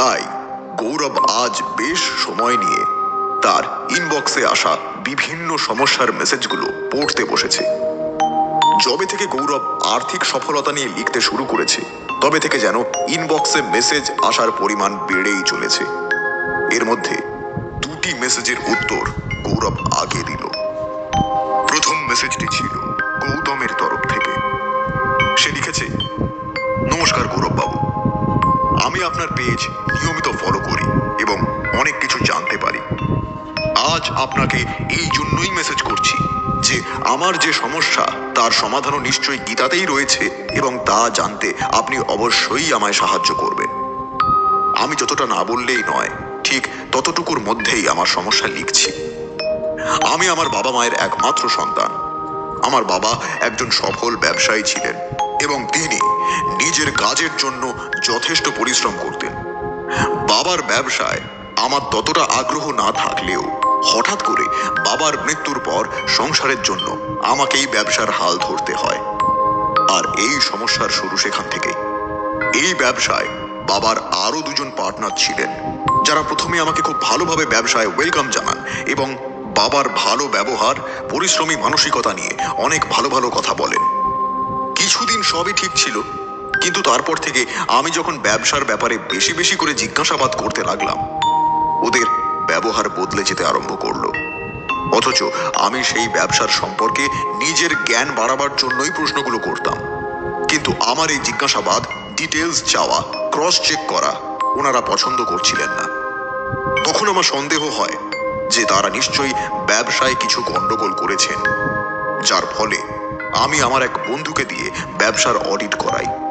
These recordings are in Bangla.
তাই গৌরব আজ বেশ সময় নিয়ে তার ইনবক্সে আসা বিভিন্ন সমস্যার মেসেজগুলো পড়তে বসেছে। যবে থেকে গৌরব আর্থিক সফলতা নিয়ে লিখতে শুরু করেছে, তবে থেকে যেন ইনবক্সে মেসেজ আসার পরিমাণ বেড়েই চলেছে। এর মধ্যে দুটি মেসেজের উত্তর গৌরব আগে দিল। প্রথম মেসেজটি ছিল গৌতমের তরফ থেকে। সে লিখেছে, নমস্কার গৌরব বাবু আপনার পেজ নিয়মিত ফলো করি এবং অনেক কিছু জানতে পারি। আজ আপনাকে এই জন্যই মেসেজ করছি যে আমার যে সমস্যা, তার সমাধানও নিশ্চয়ই গীতাতেই রয়েছে এবং তা জানতে আপনি অবশ্যই আমায় সাহায্য করবেন। আমি যতটা না বললেই নয়, ঠিক ততটুকুর মধ্যেই আমার সমস্যা লিখছি। আমি আমার বাবা মায়ের একমাত্র সন্তান। আমার বাবা একজন সফল ব্যবসায়ী ছিলেন এবং তিনি নিজের কাজের জন্য যথেষ্ট পরিশ্রম করতেন। বাবার ব্যবসায় আমার ততটা আগ্রহ না থাকলেও হঠাৎ করে বাবার মৃত্যুর পর সংসারের জন্য আমাকেই ব্যবসার হাল ধরতে হয়। আর এই সমস্যার শুরু সেখান থেকে এই ব্যবসায় বাবার আরও দুজন পার্টনার ছিলেন, যারা প্রথমে আমাকে খুব ভালোভাবে ব্যবসায় ওয়েলকাম জানান এবং বাবার ভালো ব্যবহার, পরিশ্রমী মানসিকতা নিয়ে অনেক ভালো ভালো কথা বলেন। কিছুদিন সবই ঠিক ছিল কিন্তু তারপর থেকে আমি যখন ব্যবসার ব্যাপারে বেশি বেশি করে জিজ্ঞাসাবাদ করতে লাগলাম, ওদের ব্যবহার বদলে যেতে আরম্ভ করল। অথচ আমি সেই ব্যবসার সম্পর্কে নিজের জ্ঞান বাড়াবার জন্যই প্রশ্নগুলো করতাম। কিন্তু আমার এই জিজ্ঞাসাবাদ ডিটেলস চাওয়া ক্রস চেক করা, ওনারা পছন্দ করছিলেন না। তখন আমার সন্দেহ হয় যে তারা নিশ্চয়ই ব্যবসায় কিছু গন্ডগোল করেছেন। যার ফলে আমি আমার এক বন্ধুকে দিয়ে ব্যবসার অডিট করাই।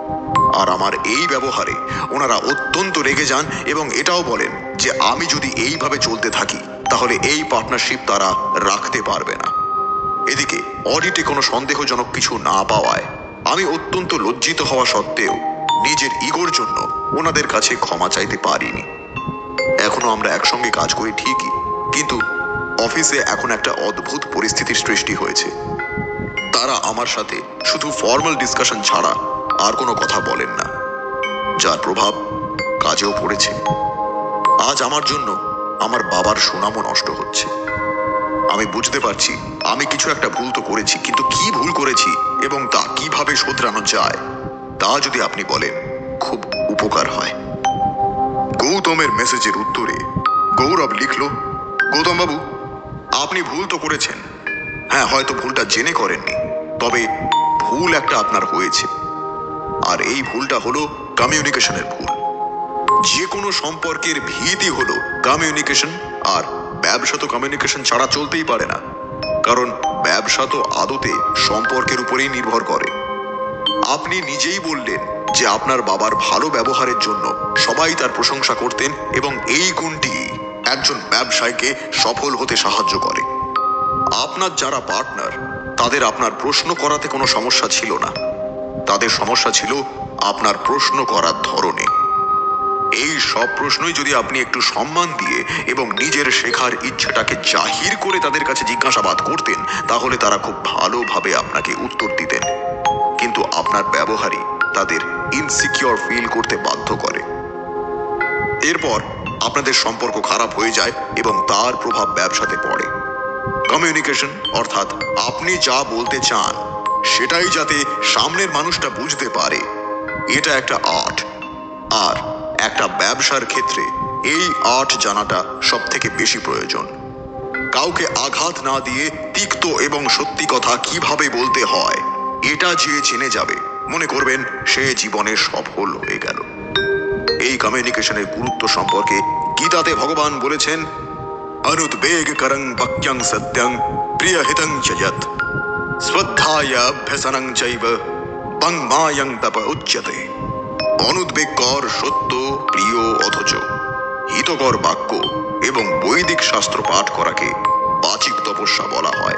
আর আমার এই ব্যবহারে ওনারা অত্যন্ত রেগে যান এবং এটাও বলেন যে আমি যদি এইভাবে চলতে থাকি, তাহলে এই পার্টনারশিপ তারা রাখতে পারবে না। এদিকে অডিটে কোনো সন্দেহজনক কিছু না পাওয়ায় আমি অত্যন্ত লজ্জিত হওয়া সত্ত্বেও নিজের ইগোর জন্য ওনাদের কাছে ক্ষমা চাইতে পারিনি। এখনও আমরা একসঙ্গে কাজ করি ঠিকই, কিন্তু অফিসে এখন একটা অদ্ভুত পরিস্থিতির সৃষ্টি হয়েছে। তারা আমার সাথে শুধু ফর্মাল ডিসকাশন ছাড়া আর কোনো কথা বলেন না। যার প্রভাব কাজেও পড়েছে। আজ আমার জন্য আমার বাবার সুনামও নষ্ট হচ্ছে। আমি বুঝতে পারছি, আমি কিছু একটা ভুল তো করেছি, কিন্তু কি ভুল করেছি এবং তা কীভাবে শোধরানো যায়, তা যদি আপনি বলেন, খুব উপকার হয়। গৌতমের মেসেজের উত্তরে গৌরব লিখল গৌতম বাবু আপনি ভুল তো করেছেন। হ্যাঁ হয়তো ভুলটা জেনে করেননি, তবে ভুল একটা আপনার হয়েছে। আর এই ভুলটা হলো কমিউনিকেশনের ভুল। যে কোনো সম্পর্কের ভিতই হলো কমিউনিকেশন আর ব্যবসা তো কমিউনিকেশন ছাড়া চলতেই পারে না। কারণ ব্যবসা তো আদতে সম্পর্কের উপরেই নির্ভর করে। আপনি নিজেই বললেন যে আপনার বাবার ভালো ব্যবহারের জন্য সবাই তার প্রশংসা করতেন এবং এই গুণটি একজন ব্যবসায়ীকে সফল হতে সাহায্য করে। আপনার যারা পার্টনার তাদের আপনার প্রশ্ন করাতে কোনো সমস্যা ছিল না। তাদের সমস্যা ছিল আপনার প্রশ্ন করার ধরনে। এই সব প্রশ্নই যদি আপনি একটু সম্মান দিয়ে এবং নিজের শেখার ইচ্ছাটাকে জাহির করে তাদের কাছে জিজ্ঞাসাবাদ করতেন, তাহলে তারা খুব ভালোভাবে আপনাকে উত্তর দিতেন। কিন্তু আপনার ব্যবহারই তাদের ইনসিকিওর ফিল করতে বাধ্য করে। এরপর আপনাদের সম্পর্ক খারাপ হয়ে যায় এবং তার প্রভাব ব্যবসাতে পড়ে। কমিউনিকেশন অর্থাৎ আপনি যা বলতে চান সেটাই যাতে সামনের মানুষটা বুঝতে পারে। এটা একটা আর্ট। আর একটা ব্যবসার ক্ষেত্রে এই আর্ট জানাটা সব থেকে বেশি প্রয়োজন। কাউকে আঘাত না দিয়ে তিক্ত এবং সত্যি কথা কীভাবে বলতে হয়, এটা যে জেনে যাবে, মনে করবেন সে জীবনে সফল হয়ে গেল। এই কমিউনিকেশনের গুরুত্ব সম্পর্কে গীতাতে ভগবান বলেছেন অনুদ্বেগ করং বাক্যং সত্যং প্রিয় হিতং চ যৎ শ্রদ্ধায়াভ্যসনং চৈব, বংমায়ং তপ উচ্যতে। অনুদ্বেগ কর সত্য, প্রিয় অথচ। হিতকর বাক্য এবং বৈদিক শাস্ত্র পাঠ করাকে বাচিক তপস্যা বলা হয়।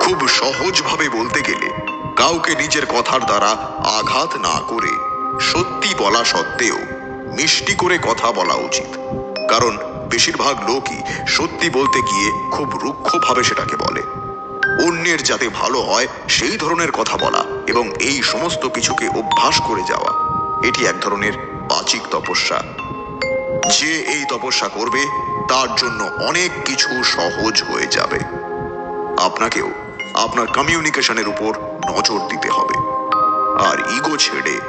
খুব সহজভাবে বলতে গেলে কাউকে নিজের কথার দ্বারা আঘাত না করে সত্যি বলা সত্ত্বেও মিষ্টি করে কথা বলা উচিত। কারণ বেশিরভাগ লোকই সত্যি বলতে গিয়ে খুব রুক্ষভাবে সেটাকে বলে। অন্যের যাতে ভালো হয়, সেই ধরনের কথা বলা এবং এই সমস্ত কিছুকে অভ্যাস করে যাওয়া। এটি এক ধরনের বাচিক তপস্যা। যে এই তপস্যা করবে, তার জন্য অনেক কিছু সহজ হয়ে যাবে। আপনাকেও আপনার কমিউনিকেশনের উপর নজর দিতে হবে। আর ইগো ছেড়ে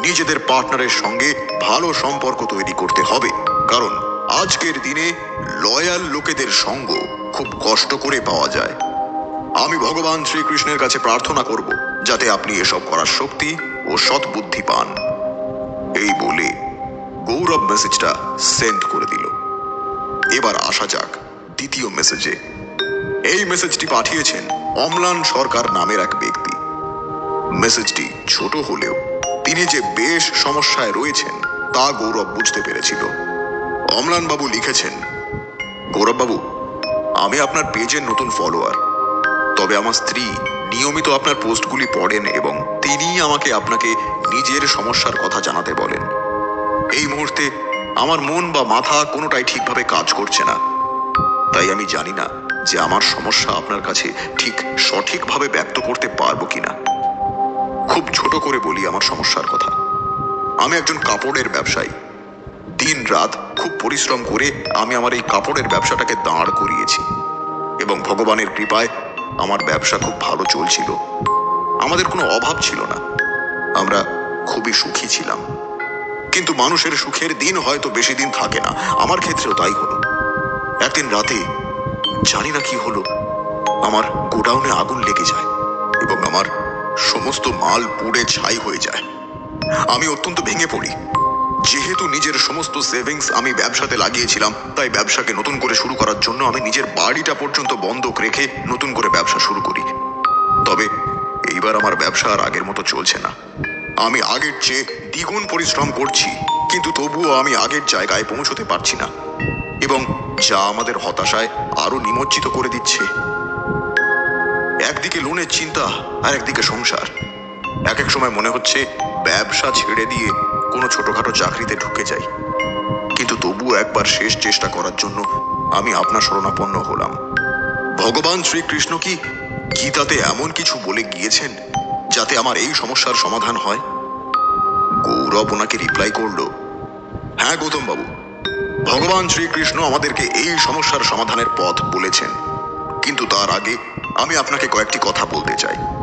নিজেদের পার্টনারের সঙ্গে ভালো সম্পর্ক তৈরি করতে হবে। কারণ আজকের দিনে লয়াল লোকেদের সঙ্গ খুব কষ্ট করে পাওয়া যায়। আমি ভগবান শ্রীকৃষ্ণের কাছে প্রার্থনা করব, যাতে আপনি এসব করার শক্তি ও সৎবুদ্ধি পান। এই বলে গৌরব মেসেজটা সেন্ড করে দিল। এবার আসা যাক দ্বিতীয় মেসেজে। এই মেসেজটি পাঠিয়েছেন অম্লান সরকার নামের এক ব্যক্তি। মেসেজটি ছোট হলেও তিনি যে বেশ সমস্যায় রয়েছেন, তা গৌরব বুঝতে পেরেছিল। অম্লানবাবু লিখেছেন, গৌরববাবু, আমি আপনার পেজের নতুন ফলোয়ার। তবে আমার স্ত্রী নিয়মিত আপনার পোস্টগুলি পড়েন এবং তিনিই আমাকে আপনাকে নিজের সমস্যার কথা জানাতে বলেন। এই মুহূর্তে আমার মন বা মাথা কোনোটাই ঠিকভাবে কাজ করছে না। তাই আমি জানি না যে আমার সমস্যা আপনার কাছে ঠিক সঠিকভাবে ব্যক্ত করতে পারব কিনা। খুব ছোট করে বলি আমার সমস্যার কথা। আমি একজন কাপড়ের ব্যবসায়ী। দিন রাত খুব পরিশ্রম করে আমি আমার এই কাপড়ের ব্যবসাটাকে দাঁড় করিয়েছি এবং ভগবানের কৃপায় আমার ব্যবসা খুব ভালো চলছিল। আমাদের কোনো অভাব ছিল না। আমরা খুবই সুখী ছিলাম। কিন্তু মানুষের সুখের দিন হয়তো বেশি দিন থাকে না। আমার ক্ষেত্রেও তাই হলো। একদিন রাতে জানি না কি হলো। আমার গোডাউনে আগুন লেগে যায় এবং আমার সমস্ত মাল পুড়ে ছাই হয়ে যায়। আমি অত্যন্ত ভেঙে পড়ি। যেহেতু নিজের সমস্ত সেভিংস আমি ব্যবসাতে লাগিয়েছিলাম, তাই ব্যবসাকে নতুন করে শুরু করার জন্য আমি নিজের বাড়িটা পর্যন্ত বন্ধক রেখে নতুন করে ব্যবসা শুরু করি। তবে এইবার আমার ব্যবসা আর আগের মতো চলছে না। আমি আগের চেয়ে দ্বিগুণ পরিশ্রম করছি, কিন্তু তবুও আমি আগের জায়গায় পৌঁছতে পারছি না। এবং যা আমাদের হতাশায় আরও নিমজ্জিত করে দিচ্ছে। একদিকে লোনের চিন্তা আর একদিকে সংসার। এক এক সময় মনে হচ্ছে ব্যবসা ছেড়ে দিয়ে কোনো ছোটখাটো চাকরিতে ঢুকে যাই। কিন্তু তবুও একবার শেষ চেষ্টা করার জন্য আমি আপনার শরণাপন্ন হলাম। ভগবান শ্রীকৃষ্ণ কি গীতাতে এমন কিছু বলে গিয়েছেন যাতে আমার এই সমস্যার সমাধান হয়? গৌরব ওনাকে রিপ্লাই করল হ্যাঁ গৌতম বাবু ভগবান শ্রীকৃষ্ণ আমাদেরকে এই সমস্যার সমাধানের পথ বলেছেন। কিন্তু তার আগে আমি আপনাকে কয়েকটি কথা বলতে চাই।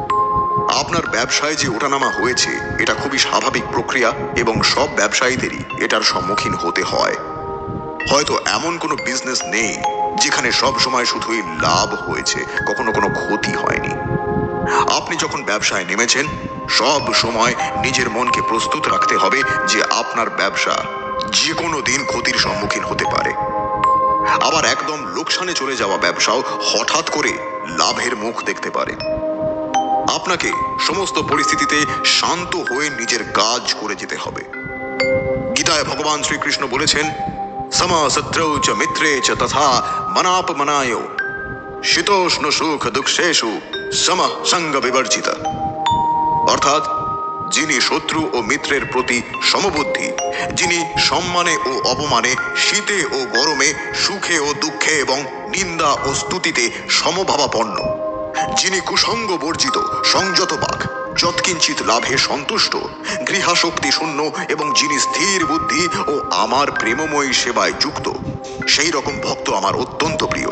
আপনার ব্যবসায় যে ওঠানামা হয়েছে, এটা খুবই স্বাভাবিক প্রক্রিয়া এবং সব ব্যবসায়ীদেরই এটার সম্মুখীন হতে হয়। হয়তো এমন কোনো বিজনেস নেই যেখানে সব সময় শুধুই লাভ হয়েছে, কখনো কোনো ক্ষতি হয়নি। আপনি যখন ব্যবসায় নেমেছেন, সব সময় নিজের মনকে প্রস্তুত রাখতে হবে যে আপনার ব্যবসা যে কোনো দিন ক্ষতির সম্মুখীন হতে পারে। আবার একদম লোকসানে চলে যাওয়া ব্যবসাও হঠাৎ করে লাভের মুখ দেখতে পারে। আপনাকে সমস্ত পরিস্থিতিতে শান্ত হয়ে নিজের কাজ করে যেতে হবে। গীতায় ভগবান শ্রীকৃষ্ণ বলেছেন, সমা শত্রৌ চ মিত্রে চ তথা মনাপ মনায় শীতোষ্ণ সুখ দুঃখেষু সম সঙ্গ বিবর্জিত। অর্থাৎ, যিনি শত্রু ও মিত্রের প্রতি সমবুদ্ধি, যিনি সম্মানে ও অপমানে, শীতে ও গরমে সুখে ও দুঃখে এবং নিন্দা ও স্তুতিতে সমভাবাপন্ন। যিনি কুসঙ্গ বর্জিত, সংযত বাক যৎকিঞ্চিত লাভে সন্তুষ্ট গৃহাশক্তি শূন্য এবং যিনি স্থির বুদ্ধি ও আমার প্রেমময়ী সেবায় যুক্ত, সেই রকম ভক্ত আমার অত্যন্ত প্রিয়।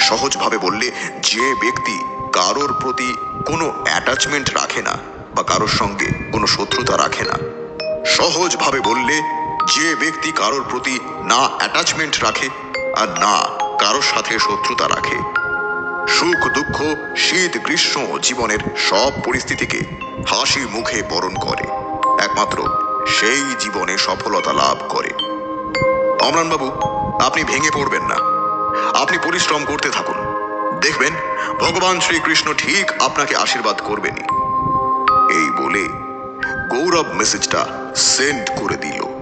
সহজভাবে বললে, যে ব্যক্তি কারোর প্রতি কোনো অ্যাটাচমেন্ট রাখে না বা কারোর সঙ্গে কোনো শত্রুতা রাখে না। সহজভাবে বললে, যে ব্যক্তি কারোর প্রতি না অ্যাটাচমেন্ট রাখে আর না কারোর সাথে শত্রুতা রাখে। সুখ, দুঃখ, শীত, গ্রীষ্ম জীবনের সব পরিস্থিতিকে হাসি মুখে বরণ করে। একমাত্র সেই জীবনে সফলতা লাভ করে। অমরানবাবু, আপনি ভেঙে পড়বেন না। আপনি পরিশ্রম করতে থাকুন। দেখবেন, ভগবান শ্রীকৃষ্ণ ঠিক আপনাকে আশীর্বাদ করবেনই। এই বলে গৌরব মেসেজটা সেন্ড করে দিল।